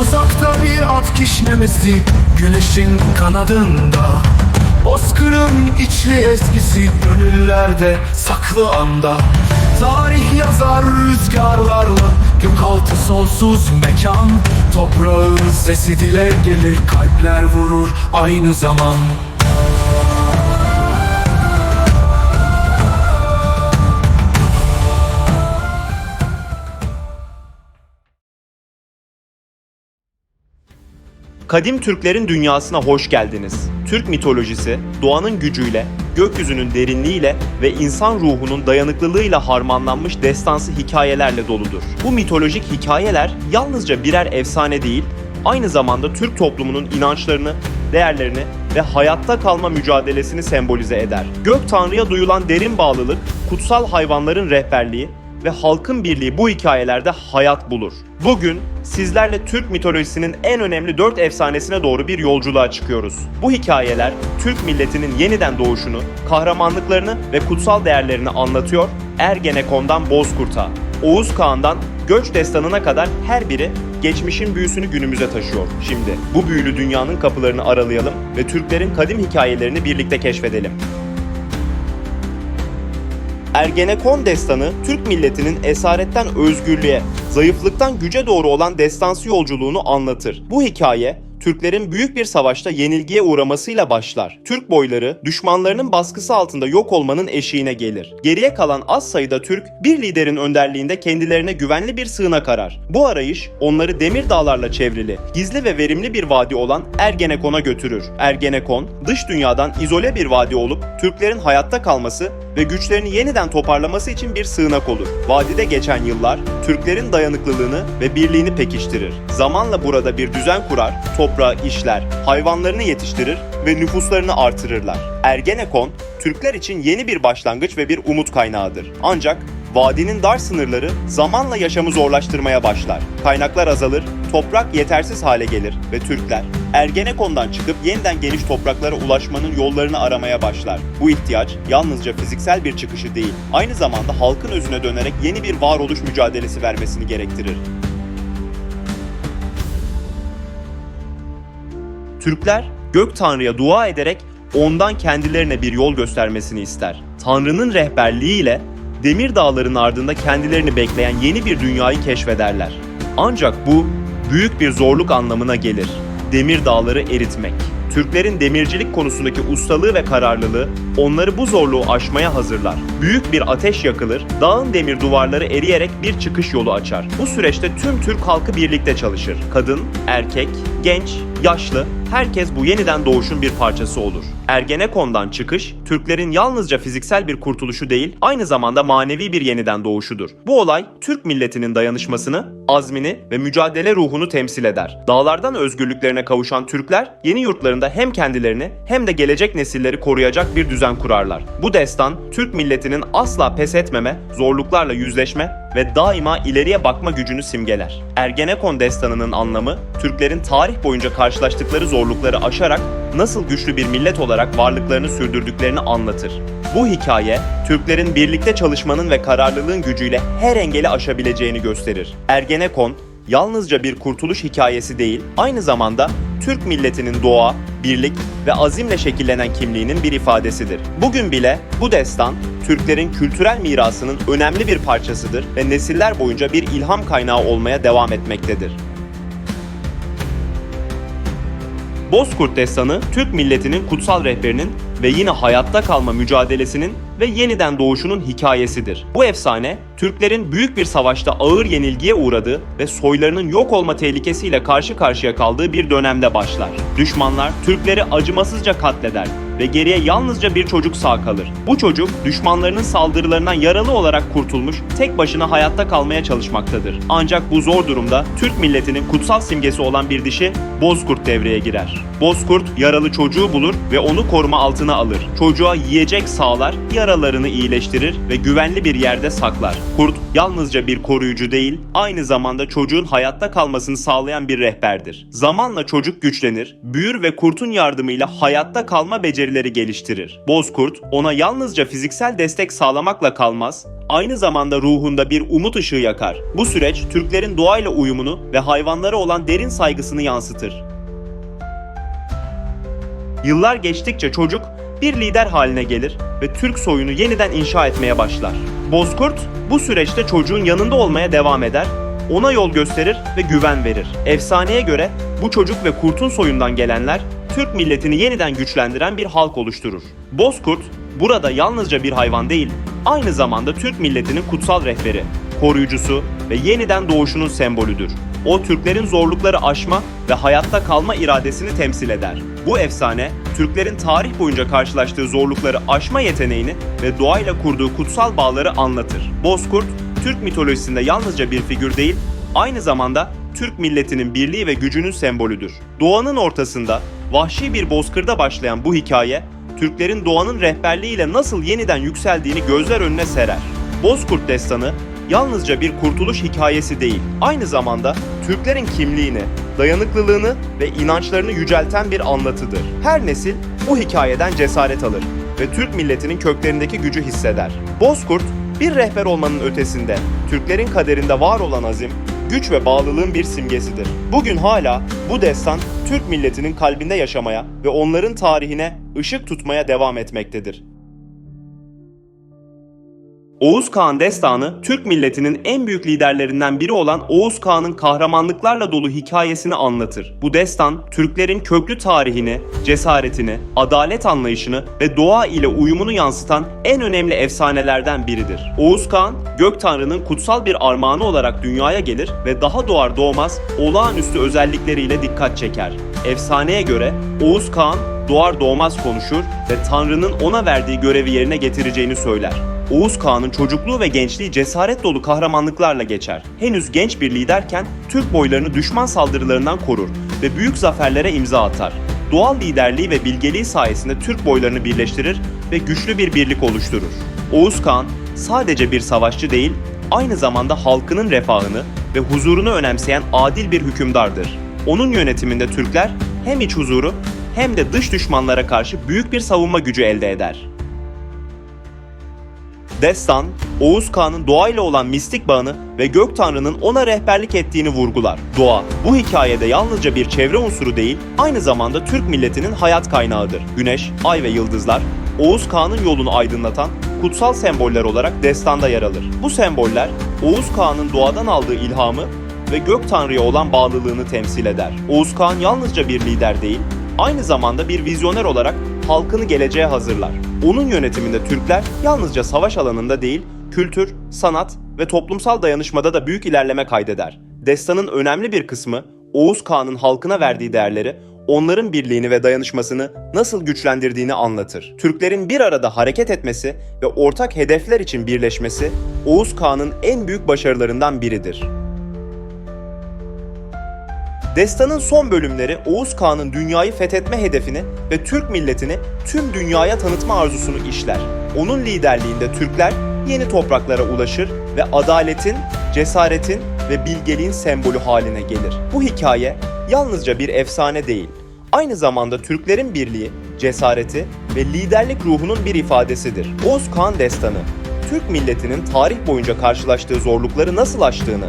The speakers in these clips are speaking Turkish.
Uzakta bir at kişnemesi Güneşin kanadında. Bozkırın içli ezgisi Gönüllerde saklı anda. Tarih yazar rüzgarlarla Gökaltı sonsuz mekan. Toprağın sesi dile gelir Kalpler vurur aynı zaman Kadim Türklerin dünyasına hoş geldiniz. Türk mitolojisi, doğanın gücüyle, gökyüzünün derinliğiyle ve insan ruhunun dayanıklılığıyla harmanlanmış destansı hikayelerle doludur. Bu mitolojik hikayeler yalnızca birer efsane değil, aynı zamanda Türk toplumunun inançlarını, değerlerini ve hayatta kalma mücadelesini sembolize eder. Gök Tanrı'ya duyulan derin bağlılık, kutsal hayvanların rehberliği ve halkın birliği bu hikayelerde hayat bulur. Bugün sizlerle Türk mitolojisinin en önemli dört efsanesine doğru bir yolculuğa çıkıyoruz. Bu hikayeler Türk milletinin yeniden doğuşunu, kahramanlıklarını ve kutsal değerlerini anlatıyor. Ergenekon'dan Bozkurt'a, Oğuz Kağan'dan Göç Destanı'na kadar her biri geçmişin büyüsünü günümüze taşıyor. Şimdi bu büyülü dünyanın kapılarını aralayalım ve Türklerin kadim hikayelerini birlikte keşfedelim. Ergenekon destanı Türk milletinin esaretten özgürlüğe, zayıflıktan güce doğru olan destansı yolculuğunu anlatır. Bu hikaye Türklerin büyük bir savaşta yenilgiye uğramasıyla başlar. Türk boyları düşmanlarının baskısı altında yok olmanın eşiğine gelir. Geriye kalan az sayıda Türk bir liderin önderliğinde kendilerine güvenli bir sığınak arar. Bu arayış onları demir dağlarla çevrili, gizli ve verimli bir vadi olan Ergenekon'a götürür. Ergenekon, dış dünyadan izole bir vadi olup Türklerin hayatta kalması ve güçlerini yeniden toparlaması için bir sığınak olur. Vadide geçen yıllar Türklerin dayanıklılığını ve birliğini pekiştirir. Zamanla burada bir düzen kurar, toprağı işler, hayvanlarını yetiştirir ve nüfuslarını artırırlar. Ergenekon, Türkler için yeni bir başlangıç ve bir umut kaynağıdır. Ancak vadinin dar sınırları zamanla yaşamı zorlaştırmaya başlar. Kaynaklar azalır, toprak yetersiz hale gelir ve Türkler Ergenekon'dan çıkıp yeniden geniş topraklara ulaşmanın yollarını aramaya başlar. Bu ihtiyaç yalnızca fiziksel bir çıkışı değil, aynı zamanda halkın özüne dönerek yeni bir varoluş mücadelesi vermesini gerektirir. Türkler gök tanrıya dua ederek ondan kendilerine bir yol göstermesini ister. Tanrı'nın rehberliğiyle Demir Dağların ardında kendilerini bekleyen yeni bir dünyayı keşfederler. Ancak bu büyük bir zorluk anlamına gelir. Demir Dağları eritmek. Türklerin demircilik konusundaki ustalığı ve kararlılığı onları bu zorluğu aşmaya hazırlar. Büyük bir ateş yakılır, dağın demir duvarları eriyerek bir çıkış yolu açar. Bu süreçte tüm Türk halkı birlikte çalışır. Kadın, erkek, genç, yaşlı, herkes bu yeniden doğuşun bir parçası olur. Ergenekon'dan çıkış, Türklerin yalnızca fiziksel bir kurtuluşu değil, aynı zamanda manevi bir yeniden doğuşudur. Bu olay, Türk milletinin dayanışmasını, azmini ve mücadele ruhunu temsil eder. Dağlardan özgürlüklerine kavuşan Türkler, yeni yurtlarında hem kendilerini hem de gelecek nesilleri koruyacak bir düzen kurarlar. Bu destan, Türk milletinin asla pes etmeme, zorluklarla yüzleşme ve daima ileriye bakma gücünü simgeler. Ergenekon destanının anlamı, Türklerin tarih boyunca karşılaştıkları zorlukları aşarak nasıl güçlü bir millet olarak varlıklarını sürdürdüklerini anlatır. Bu hikaye, Türklerin birlikte çalışmanın ve kararlılığın gücüyle her engeli aşabileceğini gösterir. Ergenekon, yalnızca bir kurtuluş hikayesi değil, aynı zamanda Türk milletinin doğa, birlik ve azimle şekillenen kimliğinin bir ifadesidir. Bugün bile bu destan Türklerin kültürel mirasının önemli bir parçasıdır ve nesiller boyunca bir ilham kaynağı olmaya devam etmektedir. Bozkurt Destanı, Türk milletinin kutsal rehberinin ve yine hayatta kalma mücadelesinin ve yeniden doğuşunun hikayesidir. Bu efsane, Türklerin büyük bir savaşta ağır yenilgiye uğradığı ve soylarının yok olma tehlikesiyle karşı karşıya kaldığı bir dönemde başlar. Düşmanlar Türkleri acımasızca katleder ve geriye yalnızca bir çocuk sağ kalır. Bu çocuk düşmanlarının saldırılarından yaralı olarak kurtulmuş, tek başına hayatta kalmaya çalışmaktadır. Ancak bu zor durumda Türk milletinin kutsal simgesi olan bir dişi Bozkurt devreye girer. Bozkurt yaralı çocuğu bulur ve onu koruma altına alır. Çocuğa yiyecek sağlar, yaralarını iyileştirir ve güvenli bir yerde saklar. Kurt yalnızca bir koruyucu değil, aynı zamanda çocuğun hayatta kalmasını sağlayan bir rehberdir. Zamanla çocuk güçlenir, büyür ve kurtun yardımıyla hayatta kalma becerileri becerileri geliştirir. Bozkurt ona yalnızca fiziksel destek sağlamakla kalmaz, aynı zamanda ruhunda bir umut ışığı yakar. Bu süreç Türklerin doğayla uyumunu ve hayvanlara olan derin saygısını yansıtır. Yıllar geçtikçe çocuk bir lider haline gelir ve Türk soyunu yeniden inşa etmeye başlar. Bozkurt bu süreçte çocuğun yanında olmaya devam eder, ona yol gösterir ve güven verir. Efsaneye göre bu çocuk ve kurtun soyundan gelenler Türk milletini yeniden güçlendiren bir halk oluşturur. Bozkurt burada yalnızca bir hayvan değil, aynı zamanda Türk milletinin kutsal rehberi, koruyucusu ve yeniden doğuşunun sembolüdür. O Türklerin zorlukları aşma ve hayatta kalma iradesini temsil eder. Bu efsane, Türklerin tarih boyunca karşılaştığı zorlukları aşma yeteneğini ve doğayla kurduğu kutsal bağları anlatır. Bozkurt, Türk mitolojisinde yalnızca bir figür değil, aynı zamanda Türk milletinin birliği ve gücünün sembolüdür. Doğanın ortasında vahşi bir bozkırda başlayan bu hikaye, Türklerin doğanın rehberliğiyle nasıl yeniden yükseldiğini gözler önüne serer. Bozkurt Destanı yalnızca bir kurtuluş hikayesi değil, aynı zamanda Türklerin kimliğini, dayanıklılığını ve inançlarını yücelten bir anlatıdır. Her nesil bu hikayeden cesaret alır ve Türk milletinin köklerindeki gücü hisseder. Bozkurt, bir rehber olmanın ötesinde Türklerin kaderinde var olan azim, güç ve bağlılığın bir simgesidir. Bugün hala bu destan Türk milletinin kalbinde yaşamaya ve onların tarihine ışık tutmaya devam etmektedir. Oğuz Kağan destanı Türk milletinin en büyük liderlerinden biri olan Oğuz Kağan'ın kahramanlıklarla dolu hikayesini anlatır. Bu destan Türklerin köklü tarihini, cesaretini, adalet anlayışını ve doğa ile uyumunu yansıtan en önemli efsanelerden biridir. Oğuz Kağan, gök tanrının kutsal bir armağanı olarak dünyaya gelir ve daha doğar doğmaz olağanüstü özellikleriyle dikkat çeker. Efsaneye göre Oğuz Kağan doğar doğmaz konuşur ve Tanrı'nın ona verdiği görevi yerine getireceğini söyler. Oğuz Kağan'ın çocukluğu ve gençliği cesaret dolu kahramanlıklarla geçer. Henüz genç bir liderken Türk boylarını düşman saldırılarından korur ve büyük zaferlere imza atar. Doğal liderliği ve bilgeliği sayesinde Türk boylarını birleştirir ve güçlü bir birlik oluşturur. Oğuz Kağan sadece bir savaşçı değil, aynı zamanda halkının refahını ve huzurunu önemseyen adil bir hükümdardır. Onun yönetiminde Türkler hem iç huzuru hem de dış düşmanlara karşı büyük bir savunma gücü elde eder. Destan, Oğuz Kağan'ın doğayla olan mistik bağını ve gök tanrının ona rehberlik ettiğini vurgular. Doğa, bu hikayede yalnızca bir çevre unsuru değil, aynı zamanda Türk milletinin hayat kaynağıdır. Güneş, ay ve yıldızlar, Oğuz Kağan'ın yolunu aydınlatan kutsal semboller olarak destanda yer alır. Bu semboller, Oğuz Kağan'ın doğadan aldığı ilhamı ve gök tanrıya olan bağlılığını temsil eder. Oğuz Kağan yalnızca bir lider değil, aynı zamanda bir vizyoner olarak halkını geleceğe hazırlar. Onun yönetiminde Türkler yalnızca savaş alanında değil, kültür, sanat ve toplumsal dayanışmada da büyük ilerleme kaydeder. Destanın önemli bir kısmı Oğuz Kağan'ın halkına verdiği değerleri, onların birliğini ve dayanışmasını nasıl güçlendirdiğini anlatır. Türklerin bir arada hareket etmesi ve ortak hedefler için birleşmesi Oğuz Kağan'ın en büyük başarılarından biridir. Destanın son bölümleri Oğuz Kağan'ın dünyayı fethetme hedefini ve Türk milletini tüm dünyaya tanıtma arzusunu işler. Onun liderliğinde Türkler yeni topraklara ulaşır ve adaletin, cesaretin ve bilgeliğin sembolü haline gelir. Bu hikaye yalnızca bir efsane değil, aynı zamanda Türklerin birliği, cesareti ve liderlik ruhunun bir ifadesidir. Oğuz Kağan Destanı, Türk milletinin tarih boyunca karşılaştığı zorlukları nasıl aştığını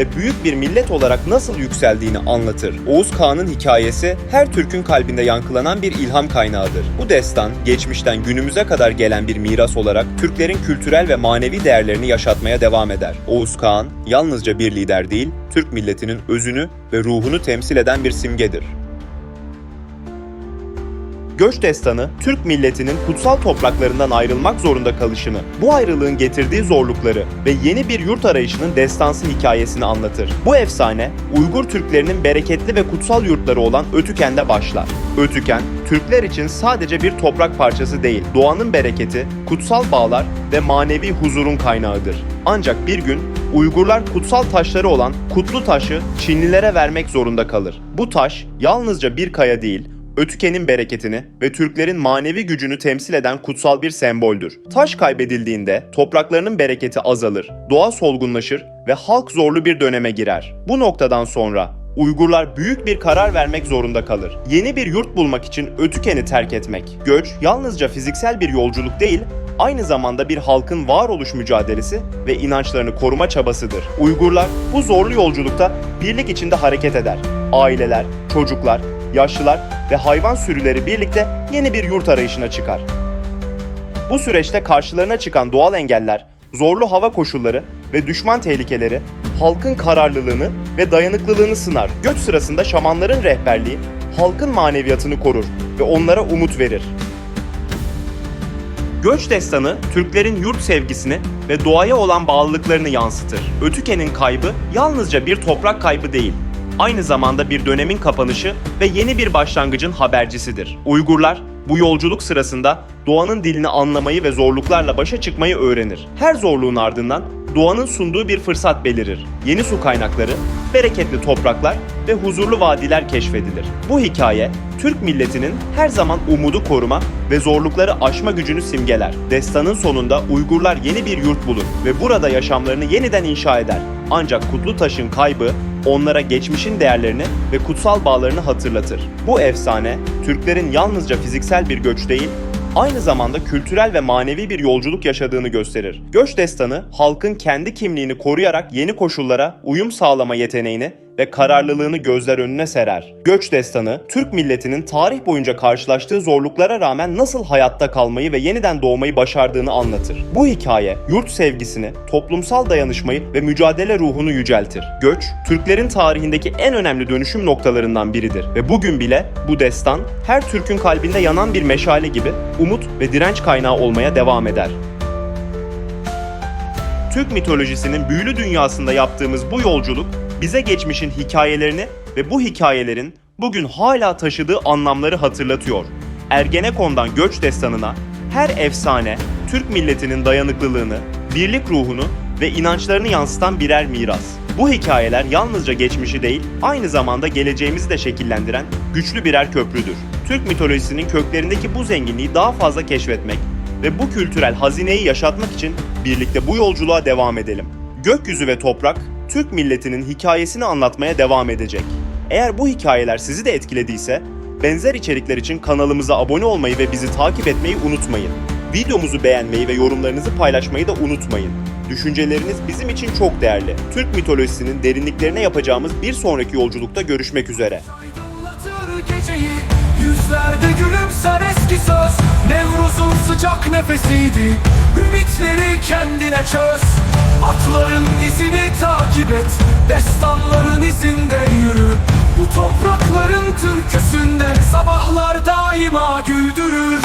ve büyük bir millet olarak nasıl yükseldiğini anlatır. Oğuz Kağan'ın hikayesi her Türk'ün kalbinde yankılanan bir ilham kaynağıdır. Bu destan geçmişten günümüze kadar gelen bir miras olarak Türklerin kültürel ve manevi değerlerini yaşatmaya devam eder. Oğuz Kağan yalnızca bir lider değil, Türk milletinin özünü ve ruhunu temsil eden bir simgedir. Göç destanı, Türk milletinin kutsal topraklarından ayrılmak zorunda kalışını, bu ayrılığın getirdiği zorlukları ve yeni bir yurt arayışının destansı hikayesini anlatır. Bu efsane, Uygur Türklerinin bereketli ve kutsal yurtları olan Ötüken'de başlar. Ötüken, Türkler için sadece bir toprak parçası değil, doğanın bereketi, kutsal bağlar ve manevi huzurun kaynağıdır. Ancak bir gün Uygurlar kutsal taşları olan kutlu taşı Çinlilere vermek zorunda kalır. Bu taş yalnızca bir kaya değil, Ötüken'in bereketini ve Türklerin manevi gücünü temsil eden kutsal bir semboldür. Taş kaybedildiğinde topraklarının bereketi azalır, doğa solgunlaşır ve halk zorlu bir döneme girer. Bu noktadan sonra Uygurlar büyük bir karar vermek zorunda kalır. Yeni bir yurt bulmak için Ötüken'i terk etmek. Göç yalnızca fiziksel bir yolculuk değil, aynı zamanda bir halkın varoluş mücadelesi ve inançlarını koruma çabasıdır. Uygurlar bu zorlu yolculukta birlik içinde hareket eder. Aileler, çocuklar, yaşlılar ve hayvan sürüleri birlikte yeni bir yurt arayışına çıkar. Bu süreçte karşılarına çıkan doğal engeller, zorlu hava koşulları ve düşman tehlikeleri halkın kararlılığını ve dayanıklılığını sınar. Göç sırasında şamanların rehberliği halkın maneviyatını korur ve onlara umut verir. Göç destanı Türklerin yurt sevgisini ve doğaya olan bağlılıklarını yansıtır. Ötüken'in kaybı yalnızca bir toprak kaybı değil, aynı zamanda bir dönemin kapanışı ve yeni bir başlangıcın habercisidir. Uygurlar bu yolculuk sırasında doğanın dilini anlamayı ve zorluklarla başa çıkmayı öğrenir. Her zorluğun ardından doğanın sunduğu bir fırsat belirir. Yeni su kaynakları, bereketli topraklar ve huzurlu vadiler keşfedilir. Bu hikaye Türk milletinin her zaman umudu koruma ve zorlukları aşma gücünü simgeler. Destanın sonunda Uygurlar yeni bir yurt bulur ve burada yaşamlarını yeniden inşa eder. Ancak Kutlutaş'ın kaybı onlara geçmişin değerlerini ve kutsal bağlarını hatırlatır. Bu efsane Türklerin yalnızca fiziksel bir göç değil, aynı zamanda kültürel ve manevi bir yolculuk yaşadığını gösterir. Göç destanı halkın kendi kimliğini koruyarak yeni koşullara uyum sağlama yeteneğini ve kararlılığını gözler önüne serer. Göç destanı, Türk milletinin tarih boyunca karşılaştığı zorluklara rağmen nasıl hayatta kalmayı ve yeniden doğmayı başardığını anlatır. Bu hikaye, yurt sevgisini, toplumsal dayanışmayı ve mücadele ruhunu yüceltir. Göç, Türklerin tarihindeki en önemli dönüşüm noktalarından biridir ve bugün bile bu destan her Türk'ün kalbinde yanan bir meşale gibi umut ve direnç kaynağı olmaya devam eder. Türk mitolojisinin büyülü dünyasında yaptığımız bu yolculuk bize geçmişin hikayelerini ve bu hikayelerin bugün hala taşıdığı anlamları hatırlatıyor. Ergenekon'dan göç destanına her efsane Türk milletinin dayanıklılığını, birlik ruhunu ve inançlarını yansıtan birer miras. Bu hikayeler yalnızca geçmişi değil, aynı zamanda geleceğimizi de şekillendiren güçlü birer köprüdür. Türk mitolojisinin köklerindeki bu zenginliği daha fazla keşfetmek ve bu kültürel hazineyi yaşatmak için birlikte bu yolculuğa devam edelim. Gökyüzü ve toprak Türk milletinin hikayesini anlatmaya devam edecek. Eğer bu hikayeler sizi de etkilediyse benzer içerikler için kanalımıza abone olmayı ve bizi takip etmeyi unutmayın. Videomuzu beğenmeyi ve yorumlarınızı paylaşmayı da unutmayın. Düşünceleriniz bizim için çok değerli. Türk mitolojisinin derinliklerine yapacağımız bir sonraki yolculukta görüşmek üzere. Geceyi Yüzlerde gülümser eski söz. Nevruz'un sıcak nefesiydi Ümitleri kendine çöz. Atların izini takip et Destanların izinde yürü. Bu toprakların türküsünde Sabahlar daima güldürür